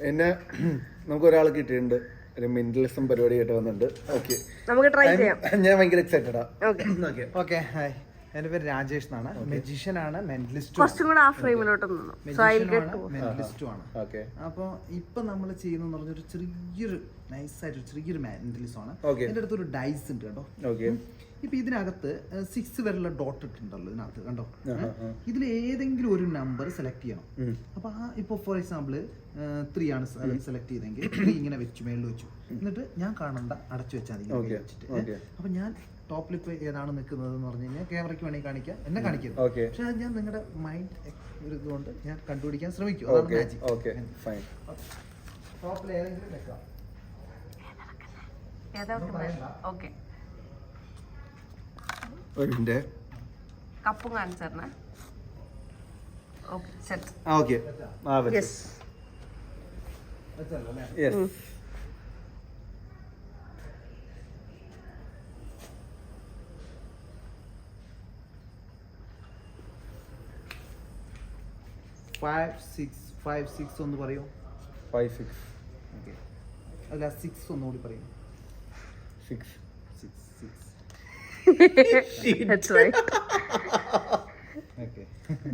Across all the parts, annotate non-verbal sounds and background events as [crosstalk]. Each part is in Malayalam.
എന്നെ നമുക്ക് ഒരാൾ കിട്ടിയിട്ടുണ്ട്. ഒരു മെന്റലിസം പരിപാടിയായിട്ട് വന്നിട്ടുണ്ട്. ഓക്കെ നമുക്ക് ട്രൈ ചെയ്യാം. ഞാൻ ഭയങ്കര എക്സൈറ്റഡാ ഓക്കെ ഹായ് എന്റെ പേര് രാജേഷ് എന്നാണ്. മെജീഷ്യൻ ആണ് മെന്റലിസ്റ്റും കുറച്ചും കൂടെ ആ ഫ്രെയിമിലോട്ട് നിന്നു. സോ ഐ ഗെറ്റ് മെന്റലിസ്റ്റും ആണ് ഓക്കെ അപ്പോൾ ഇപ്പൊ നമ്മൾ ചെയ്യുന്ന പറഞ്ഞൊരു ചെറിയൊരു നൈസായിട്ട് ചെറിയൊരു മെന്റലിസം ആണ്. Okay. എന്റെ അടുത്തൊരു ഡൈസ് ഉണ്ട് കേട്ടോ ഓക്കെ ഇപ്പൊ ഇതിനകത്ത് സിക്സ് വരെയുള്ള ഡോട്ട് ഇട്ടുണ്ടല്ലോ ഇതിനകത്ത് കണ്ടോ? ഇതിൽ ഏതെങ്കിലും ഒരു നമ്പർ സെലക്ട് ചെയ്യണം. അപ്പൊ ആ ഇപ്പൊ ഫോർ എക്സാമ്പിൾ ത്രീ ആണ് സെലക്ട് ചെയ്തെങ്കിൽ ത്രീ ഇങ്ങനെ വെച്ചു മേളിൽ വെച്ചു. എന്നിട്ട് ഞാൻ കാണണ്ട അടച്ചു വെച്ചാൽ മതി ഇങ്ങനെ Okay. വെച്ചിട്ട് Okay. അപ്പൊ ഞാൻ ടോപ്പിൽ ലിപ്പ് ഏതാണ് നിൽക്കുന്നത് എന്ന് പറഞ്ഞു കഴിഞ്ഞാൽ ക്യാമറയ്ക്ക് വേണമെങ്കിൽ കാണിക്കാം. എന്നെ കാണിക്കുന്നത് Okay. പക്ഷെ അത് ഞാൻ നിങ്ങളുടെ മൈൻഡ് ഒരു ഇതുകൊണ്ട് ഞാൻ കണ്ടുപിടിക്കാൻ ശ്രമിക്കും. അതാണ് മാജിക് ടോപ്പിൽ ഏതെങ്കിലും വെക്കാം. കപ്പും കാണിച്ചു തരണേ okay set okay yes yes five six five six ഒന്ന് പറയൂ? ഫൈവ് സിക്സ് ഓക്കെ അല്ല സിക്സ് ഒന്നുകൂടി പറയൂ. സിക്സ് സിക്സ് സിക്സ്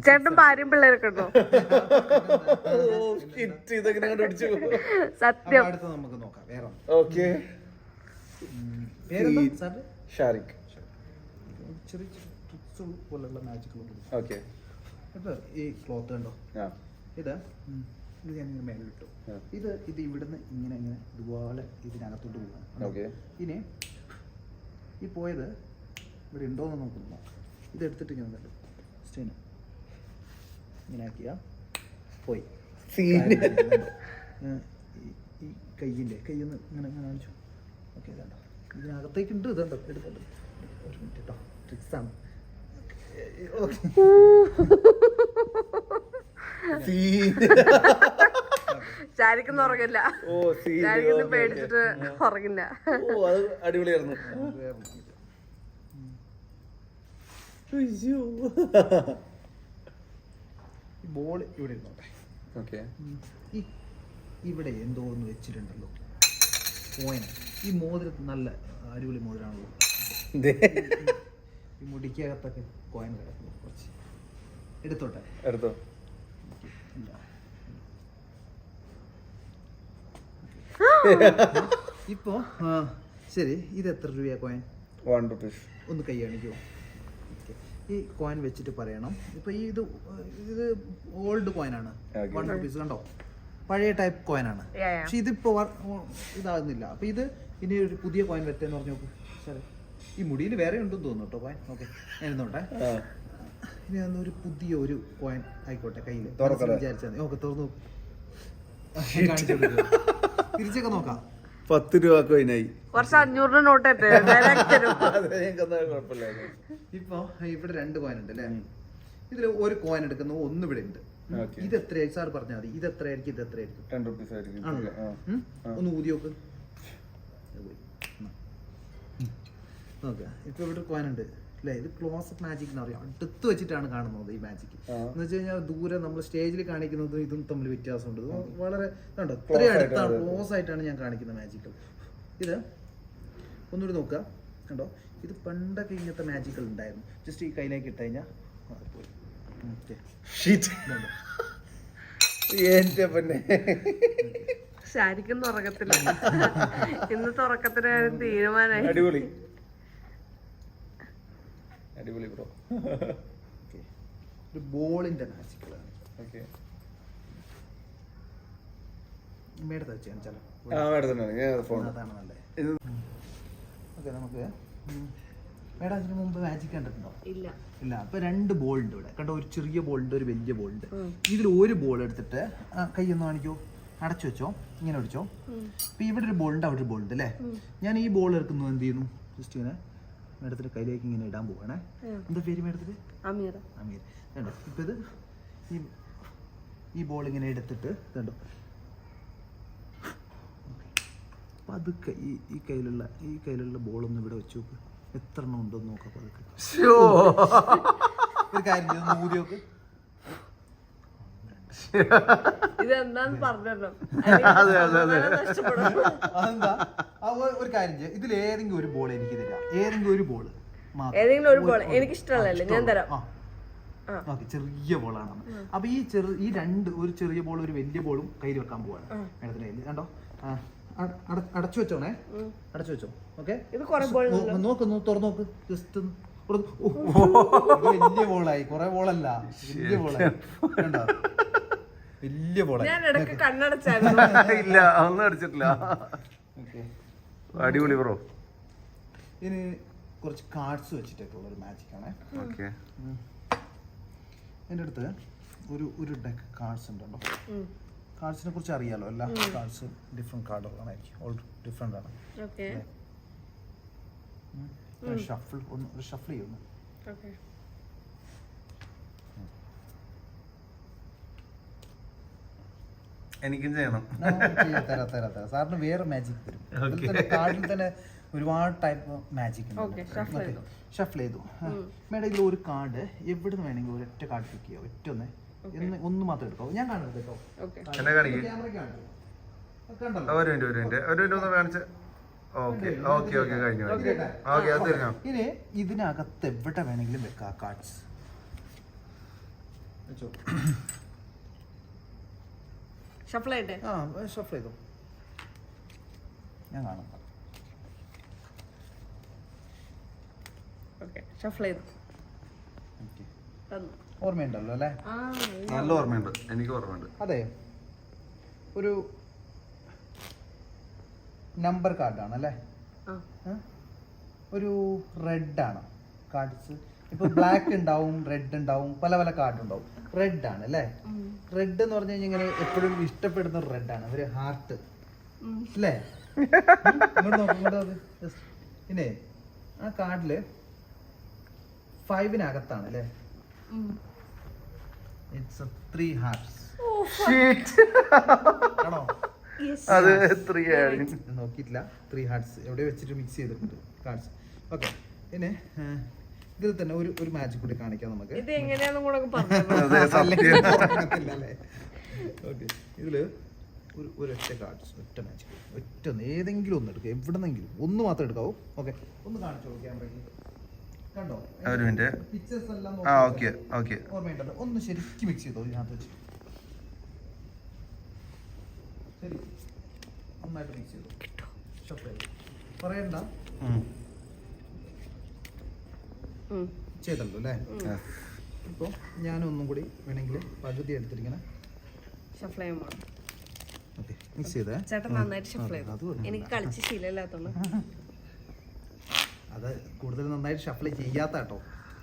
ചേട്ടൻ ഭാര്യയും പിള്ളേരൊക്കെ ഉണ്ടോ? [laughs] സത്യം. അടുത്ത നമുക്ക് നോക്കാം. വേറെ. ഓക്കെ ഷാരിഖ് ചെറിയ ട്രിക്സ് പോലുള്ള മാജിക്കുകൾ ഓക്കെ ഇപ്പൊ ഈ ക്ലോത്ത് കണ്ടോ? ഇത് ഇത് ഞാനിങ്ങനെ ഇങ്ങനെ മേലിട്ടു ഇത് ഇത് ഇവിടുന്ന് ഇങ്ങനെ ഇങ്ങനെ ഇതുപോലെ ഇതിനകത്തോട്ട് പോകും ഓക്കെ. ഇനി ഈ പോയത് ഇവിടെ ഉണ്ടോയെന്ന് നോക്കുന്നു ഇത് എടുത്തിട്ട് ഇങ്ങനെ വന്നിട്ട് സ്റ്റേന് ഇങ്ങനെ ആക്കിയാ പോയി. ഈ- കയ്യിന്റെ കയ്യൊന്ന് ഇങ്ങനെ ഇങ്ങനെ കാണിച്ചു. ഓക്കെ ഇതാണ്ടോ. ഇതിനകത്തേക്ക് ഉണ്ട് ഇതുണ്ടോ. എടുത്തുണ്ട്. ഒരു മിനിറ്റ് കേട്ടോ ട്രിക്സാണ് സീൻ ചാരിക്കൊന്നും ഉറങ്ങില്ല. ചാരിക്കൊന്നും പേടിച്ചിട്ട് ഉറങ്ങില്ല. ഓ അത് അടിപൊളിയായിരുന്നു. ഈ ബോൾ ഇവിടെ ഇരുന്നോട്ടെ. ഓക്കെ. ഈ ഇവിടെ എന്തോ ഒന്ന് വെച്ചിട്ടുണ്ടല്ലോ. കോയിൻ ഈ മോതിരത്ത് നല്ല അടിപൊളി മോതിരാണല്ലോ. ഈ മുടിക്കകത്തൊക്കെ കോയിൻ കിടക്കുന്നു കുറച്ച്. എടുത്തോട്ടെ. എടുത്തോ. ഇപ്പോ ശരി ഇത് എത്ര രൂപയാ കോയിൻ വൺ റുപ്പീസ് ഒന്ന് കൈ കാണിക്കുമോ ഈ കോയിൻ വെച്ചിട്ട് പറയണം. ഇപ്പൊ ഈ ഇത് ഇത് ഓൾഡ് കോയിനാണ് ആണ്. വൺ റുപ്പീസ് കണ്ടോ? പഴയ ടൈപ്പ് കോയിനാണ്. പക്ഷെ ഇതിപ്പോ ഇതാകുന്നില്ല. അപ്പൊ ഇത് ഇനി ഒരു പുതിയ കോയിൻ വെറ്റെന്ന് പറഞ്ഞു നോക്കൂ. ശരി ഈ മുടിയിൽ വേറെ ഉണ്ടെന്ന് തോന്നുന്നു കേട്ടോ കോയിൻ ഓക്കെ ഞാൻ ഇരുന്നോട്ടെ. ആ. ഇനി അന്ന് ഒരു പുതിയ ഒരു കോയിൻ ആയിക്കോട്ടെ കയ്യിൽ? വിചാരിച്ചാൽ മതി. ഓക്കെ തുറന്നു. [laughs] തിരിച്ചൊക്കെ നോക്കാം. പത്ത് രൂപ കോയിനായി കുറച്ച് അഞ്ഞൂറിന് നോട്ട് [laughs] ഇപ്പൊ ഇവിടെ രണ്ട് കോയിൻ ഉണ്ട് അല്ലേ? ഇതിൽ ഒരു കോയിൻ എടുക്കുന്നു ഒന്ന് ഇവിടെ ഉണ്ട്. ഇത് എത്രയായിരിക്കും സാർ പറഞ്ഞാൽ മതി. ഇത് എത്രയായിരിക്കും? ഇത് എത്രയായിരിക്കും? ടെൻ റുപ്പീസ് ആയിരിക്കും. ഒന്ന് ഊതി നോക്ക്. ഇത് പോയി. ഉം. നോക്ക് ഇപ്പൊ ഇവിടെ കോയിൻ ഉണ്ട്. അല്ലേ ഇത് ക്ലോസ് അപ്പ് മാജിക് എന്ന് പറയും. അടുത്ത് വെച്ചിട്ടാണ് കാണുന്നത് ഈ മാജിക്. എന്ന് വെച്ച് കഴിഞ്ഞാൽ ദൂരെ നമ്മൾ സ്റ്റേജിൽ കാണിക്കുന്നതും ഇതും തമ്മിൽ വ്യത്യാസമുണ്ട്. വളരെ കണ്ടോ? Close ഇത്രയും ആയിട്ടാണ് അടുത്താണ് ക്ലോസ് ആയിട്ടാണ് ഞാൻ കാണിക്കുന്ന മാജിക്കൽ ഇത് ഒന്നുകൂടി നോക്കുക. കണ്ടോ? ഇത് പണ്ടൊക്കെ ഇങ്ങനത്തെ മാജിക്കൽ ഉണ്ടായിരുന്നു. ജസ്റ്റ് ഈ കയ്യിലേക്ക് ഇട്ട് കഴിഞ്ഞാൽ ശരിക്കും തുറക്കത്തില്ല ഇന്ന് എന്റെ പിന്നെ. കാര്യം തീരുമാനമായി അടിപൊളി. അടിപൊളി ബ്രോ ഓക്കെ ഒരു ബോളിന്റെ നാസിക്കളാണ് ഓക്കെ മേടത്ത് വെച്ച് കാണിച്ചാലോ ആ മേഡം ഞാൻ ഫോൺ അതാണ് നല്ലത്. ഓക്കെ നമുക്ക് ഉം. മേഡം അതിന് മുമ്പ് മാജിക് കണ്ടിട്ടുണ്ടോ? ഇല്ല. ഇല്ല. അപ്പൊ രണ്ട് ബോൾ ഉണ്ട് ഇവിടെ. കണ്ടോ ഒരു ചെറിയ ബോൾ ഉണ്ട് ഒരു വലിയ ബോൾ ഉണ്ട്. ഇതിൽ ഒരു ബോൾ എടുത്തിട്ട് കൈ ഒന്ന് കാണിക്കോ. അടച്ചു വെച്ചോ? ഇങ്ങനെ അടിച്ചോ ഇപ്പൊ ഇവിടെ ഒരു ബോൾ ഉണ്ട് അവിടെ ഒരു ബോൾ ഉണ്ട് അല്ലേ? ഞാൻ ഈ ബോൾ എടുക്കുന്നു എന്ത് ചെയ്യുന്നു? ജസ്റ്റ് ഇങ്ങനെ മേഡത്തിന്റെ കയ്യിലേക്ക് ഇങ്ങനെ ഇടാൻ പോവാണേ. എന്താ പേര് മേഡത്തിന്? അമീർ അമീർ. കണ്ടോ? ഇപ്പൊ ഇത് ഈ ഈ ബോൾ ഇങ്ങനെ എടുത്തിട്ട് കണ്ടോ? പതുക്കെ ഈ ഈ കയ്യിലുള്ള ഈ കയ്യിലുള്ള ബോൾ ഒന്ന് ഇവിടെ വെച്ചു നോക്ക്. എത്ര എണ്ണം ഉണ്ടോ നോക്കാം പതുക്കെ. ഒരു കാര്യം ഊതി നോക്ക്. ഇതെന്താന്ന് പറഞ്ഞല്ലോ അതെ, അതെ, അതെ. അതെന്താ? ആ, ഒ- ഒരു കാര്യം ചെയ്യാം. ഇതിൽ ഏതെങ്കിലും ഒരു ബോൾ എനിക്ക് തരാം ഏതെങ്കിലും ഒരു ബോൾ ഏതെങ്കിലും ഒരു ബോൾ എനിക്ക് ഇഷ്ടമല്ലല്ലോ ഞാൻ തരാം. ആ. ഓക്കെ ചെറിയ ബോളാണ് അപ്പൊ ഈ ചെറു ഈ രണ്ട് ഒരു ചെറിയ ബോൾ ഒരു വലിയ ബോളും കയ്യിൽ വെക്കാൻ പോവാണ്. മേഡത്തിന്റെ കയ്യിൽ കണ്ടോ? ആ, അട- അട- അടച്ചു വെച്ചോണേ. അടച്ചു വെച്ചോ. ഓക്കെ? ഇത് കുറെ ബോൾ നോക്ക് നോ- തുറന്ന് നോക്ക്. ജസ്റ്റ് വലിയ ബോളായി കുറെ ബോളല്ല വലിയ ബോളായി കണ്ടോ? വലിയ ബോളായി ഞാൻ ഇടയ്ക്ക് കണ്ണടച്ചായിരുന്നു. [laughs] ഇല്ല ഒന്നും അടിച്ചിട്ടില്ല. ഓക്കെ. അടിപൊളി ബ്രോ ഇനി കുറച്ച് കാർഡ്സ് വെച്ചിട്ടൊക്കെ ഒരു മാജിക് ആണ്. ഓക്കെ. എന്റെ അടുത്ത് ഒരു ഒരു ഡെക്ക് കാർഡ്സ് ഉണ്ടല്ലോ. കാർഡ്സിനെ കുറിച്ച് അറിയാലോ. എല്ലാ കാർഡ്സും ഡിഫറെന്റ് കാർഡുകളായിരിക്കും ഓൾ ഡിഫറെന്റ് ആണ്. ഓക്കെ. ഷഫിൾ ഒന്ന് ഒരു ഷഫിൾ ചെയ്യുന്നു. എനിക്കും ചെയ്യണം. തരാം തരാം തരാം. സാറിന് വേറെ മാജിക് തരും. കാർഡിൽ തന്നെ ഒരുപാട് ടൈപ്പ് മാജിക് ഉണ്ട്. ഷഫിൾ ചെയ്തു? മേഡം ഇതിൽ ഒരു കാർഡ് എവിടെ നിന്ന് വേണമെങ്കിൽ ഒരൊറ്റ കാർഡ് പിക്ക് ചെയ്യാം. ഒറ്റ ഒന്ന്. എന്ന് ഒന്ന് മാത്രം എടുക്കാവൂ. ഞാൻ കാണരുത് കേട്ടോ. എന്നെ കാണിക്ക്. ക്യാമറ കണ്ടല്ലോ. ഒരു മിനിറ്റ് ഒരു മിനിറ്റ് ഒരു മിനിറ്റ് ഒന്ന് കാണിച്ച്. ഓക്കെ ഓക്കെ ഓക്കെ കഴിഞ്ഞു ഓക്കെ അത് തിരിഞ്ഞോ ഇനി ഇതിനകത്ത് എവിടെ വേണമെങ്കിലും വെക്കാം കാർഡ്സ് ഷഫിൾ ആയിട്ടെ? ആ ഷഫിൾ ചെയ്തോ. ഞാൻ കാണാം. ഓക്കെ ഷഫിൾ ചെയ്തു. ഓർമ്മയുണ്ടല്ലോ അല്ലേ? ആ നല്ല ഓർമ്മയുണ്ട്. എനിക്ക് ഓർമ്മയുണ്ട്. അതെ. ഒരു നമ്പർ കാർഡാണ് അല്ലേ? ആ. ഒരു റെഡ് ആണ്. കാർഡ്സ് ഇപ്പൊ ബ്ലാക്ക് ഉണ്ടാവും റെഡ് ഉണ്ടാവും പല പല കാർഡ് ഉണ്ടാവും. റെഡ് ആണ് അല്ലേ? റെഡ് എന്ന് പറഞ്ഞു കഴിഞ്ഞാൽ ഇങ്ങനെ എപ്പോഴും ഇഷ്ടപ്പെടുന്ന ഒരു റെഡ് ആണ് ഒരു ഹാർട്ട് അല്ലേ. പിന്നെ ആ കാർഡിൽ ഫൈവിനകത്താണ് അല്ലേ? ഇറ്റ്സ് ത്രീ ഹാർട്ട്സ് ആണോ? അത് ത്രീ നോക്കിയിട്ടില്ല. ത്രീ ഹാർട്സ് എവിടെ വെച്ചിട്ട് മിക്സ് ചെയ്തിട്ടുണ്ട്? കാർഡ്സ് ഓക്കെ പിന്നെ ഇതിൽ തന്നെ ഒരു ഒരു മാജിക് കൂടി കാണിക്കാം നമുക്ക്. ഇത് കൂടെ ഓക്കെ ഇതിൽ ഒരു ഒരൊറ്റ കാർഡ്സ് ഒറ്റ മാജിക് ഒറ്റ ഏതെങ്കിലും ഒന്ന് എടുക്കുക എവിടെന്നെങ്കിലും. ഒന്ന് മാത്രം എടുക്കാവൂ. ഓക്കെ ഒന്ന് കാണിച്ചോളൂ ക്യാമറയ്ക്ക് കണ്ടോ? ഒരു മിനിറ്റ് പിക്ചേഴ്സ് എല്ലാം ആ നോക്കി ഓക്കെ ഓക്കെ ഓർമ്മയുണ്ടല്ലോ. ഒന്ന് ശരിക്കും മിക്സ് ചെയ്തോ ഞാൻ വെച്ച്. ശരി. നന്നായിട്ട് മിക്സ് ചെയ്തു. പറയണ്ട. ചെയ്തല്ലോ അല്ലേ ഇപ്പോൾ ഞാനൊന്നും കൂടി വേണമെങ്കിൽ പകുതി എടുത്തിരിക്കണം ഷഫ്ല ചെയ്യാൻ മിക്സ് ചെയ്തേ. ചേട്ടൻ നന്നായിട്ട് ഷഫ്ല അത് ചെയ്തു. കുഴപ്പമില്ല. എനിക്ക് കളിച്ച് ശീലമില്ലാത്തോണ്ട്. അത് കൂടുതൽ നന്നായിട്ട് ഷഫ്ല ചെയ്യാത്ത കേട്ടോ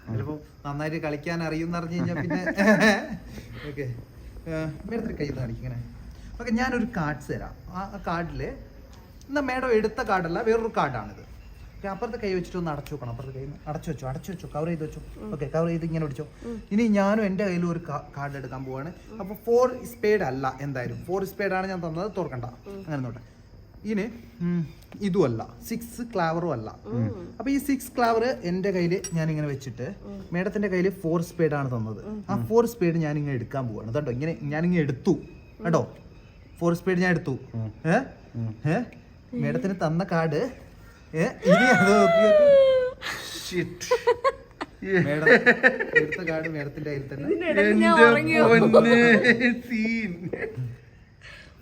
ചിലപ്പോൾ നന്നായിട്ട് കളിക്കാൻ അറിയുന്ന അറിഞ്ഞു കഴിഞ്ഞാൽ പിന്നെ [laughs] ഓക്കെ മേഡത്തിന് കയ്യിൽ നിന്ന് കാണിക്കും ഇങ്ങനെ. ഓക്കെ ഞാനൊരു കാർഡ്സ് തരാം. ആ കാർഡിൽ എന്നാൽ മേഡം എടുത്ത കാർഡല്ല വേറൊരു കാർഡാണിത് അപ്പുറത്തെ കൈ വെച്ചിട്ട് ഒന്ന് അടച്ചു വെക്കണം. അപ്പുറത്തെ കൈ അടച്ചു വെച്ചു അടച്ചു വെച്ചു കവർ ചെയ്ത് വെച്ചു. ഓക്കെ കവർ ചെയ്ത് ഇങ്ങനെ പിടിച്ചോ. ഇനി ഞാനും എന്റെ കയ്യിലും ഒരു കാർഡ് എടുക്കാൻ പോവാണ്. അപ്പോൾ ഫോർ സ്പേഡ് അല്ല എന്തായാലും. ഫോർ സ്പേഡ് ആണ് ഞാൻ തന്നത് തുറക്കണ്ട. അങ്ങനെ നോട്ടെ. ഇനി ഇതും അല്ല. സിക്സ് ക്ലാവറും അല്ല. അപ്പൊ ഈ സിക്സ് ക്ലാവർ എന്റെ കയ്യിൽ ഞാൻ ഇങ്ങനെ വെച്ചിട്ട് മേഡത്തിന്റെ കയ്യിൽ ഫോർ സ്പേഡ് ആണ് തന്നത്. ആ ഫോർ സ്പേഡ് ഞാൻ ഇങ്ങനെ എടുക്കാൻ പോവാണ്. കേട്ടോ ഇങ്ങനെ ഞാൻ ഇങ്ങനെ എടുത്തു കേട്ടോ? ഫോർ സ്പേഡ് ഞാൻ എടുത്തു. ഏഹ് ഏഹ് മേഡത്തിന് തന്ന കാർഡ് ഇനി അത് [laughs] എടുത്ത കാർഡ് മേഡത്തിന്റെ കയ്യിൽ തന്നെ. സീൻ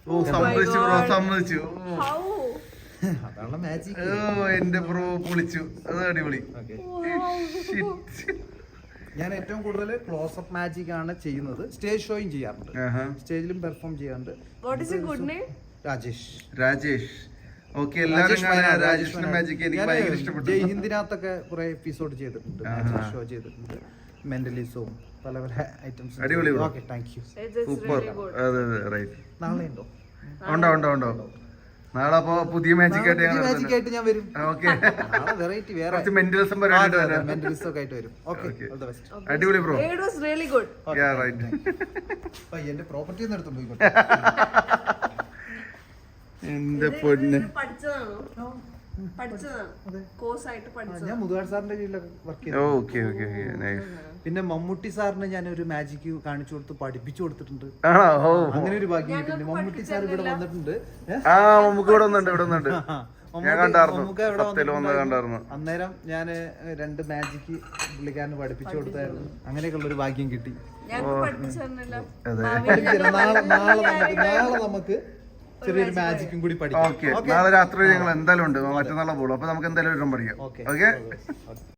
ഓ സമ്മതിച്ചു ബ്രോ സമ്മതിച്ചു. അതാണ് മാജിക് ഓ എന്റെ ബ്രോ പൊളിച്ചു. അത് അടിപൊളി. ഞാൻ ഏറ്റവും കൂടുതൽ ക്ലോസ് അപ്പ് മാജിക് ആണ് ചെയ്യുന്നത്. സ്റ്റേജ് ഷോയും ചെയ്യാറുണ്ട്. സ്റ്റേജിലും പെർഫോം ചെയ്യാറുണ്ട്. What is a good name Rajesh Rajesh okay എല്ലാവരും രാജേഷിന്റെ മാജിക് എനിക്ക് ഭയങ്കര ഇഷ്ടപ്പെട്ടു. ഹിന്ദിനകത്തൊക്കെ കുറെ എപ്പിസോഡ് ചെയ്തിട്ടുണ്ട്. ഷോ ചെയ്തിട്ടുണ്ട്. മെന്റലിസവും പല പല ഐറ്റംസ് അടിപൊളി. Okay thank you super good അതെ അതെ റൈറ്റ് നാളെ ഉണ്ടോ? ഉണ്ടോ ഉണ്ടോ ഉണ്ടോ? നാളെ അപ്പൊ പുതിയ മാജിക് ആയിട്ട് ഞാൻ മാജിക് ആയിട്ട് ഞാൻ വരും. ഓക്കെ. [laughs] നാളെ വെറൈറ്റി വേറെ. കുറച്ച് മെന്റലിസം മെന്റലിസം ഒക്കെ ആയിട്ട് വരും. ഓക്കെ ഓൾ ദി ബെസ്റ്റ് അടിപൊളി bro it was really good yeah right എന്റെ പ്രോപ്പർട്ടി ഒന്ന് എടുത്തോണ്ട് പോയിക്കോട്ടെ [laughs] എന്റെ പൊന്ന്. പഠിച്ചതാണോ? പഠിച്ചതാണ് കോഴ്സ് ആയിട്ട് ആ, ഞാൻ മുതുകാട് സാറിന്റെ കീഴിലൊക്കെ വർക്ക് ചെയ്തു. Okay okay okay. നൈസ് പിന്നെ മമ്മൂട്ടി സാറിന് ഞാൻ ഒരു മാജിക് കാണിച്ചു കൊടുത്ത് പഠിപ്പിച്ചു കൊടുത്തിട്ടുണ്ട്. അങ്ങനെ ഒരു ഭാഗ്യം പിന്നെ മമ്മൂട്ടി സാർ ഇവിടെ വന്നിട്ടുണ്ട്. ഇവിടെ വന്നിട്ടുണ്ട് ഇവിടെ വന്നിട്ടുണ്ട്. ഞാൻ കണ്ടായിരുന്നു. അന്നേരം ഞാൻ രണ്ട് മാജിക് പുള്ളിക്കാരന് പഠിപ്പിച്ചു കൊടുത്തായിരുന്നു. അങ്ങനെയൊക്കെയുള്ള ഒരു ഭാഗ്യം കിട്ടി. നാളെ നാളെ നമുക്ക് നാളെ നമുക്ക് ചെറിയൊരു മാജിക്കും കൂടി പഠിക്കാം. ഓക്കെ. നാളെ രാത്രി ഞങ്ങൾ എന്തായാലും ഉണ്ട്. മറ്റന്നാളെ പോകുള്ളൂ അപ്പൊ നമുക്ക് എന്തായാലും ഒരു പഠിക്കാം. Okay okay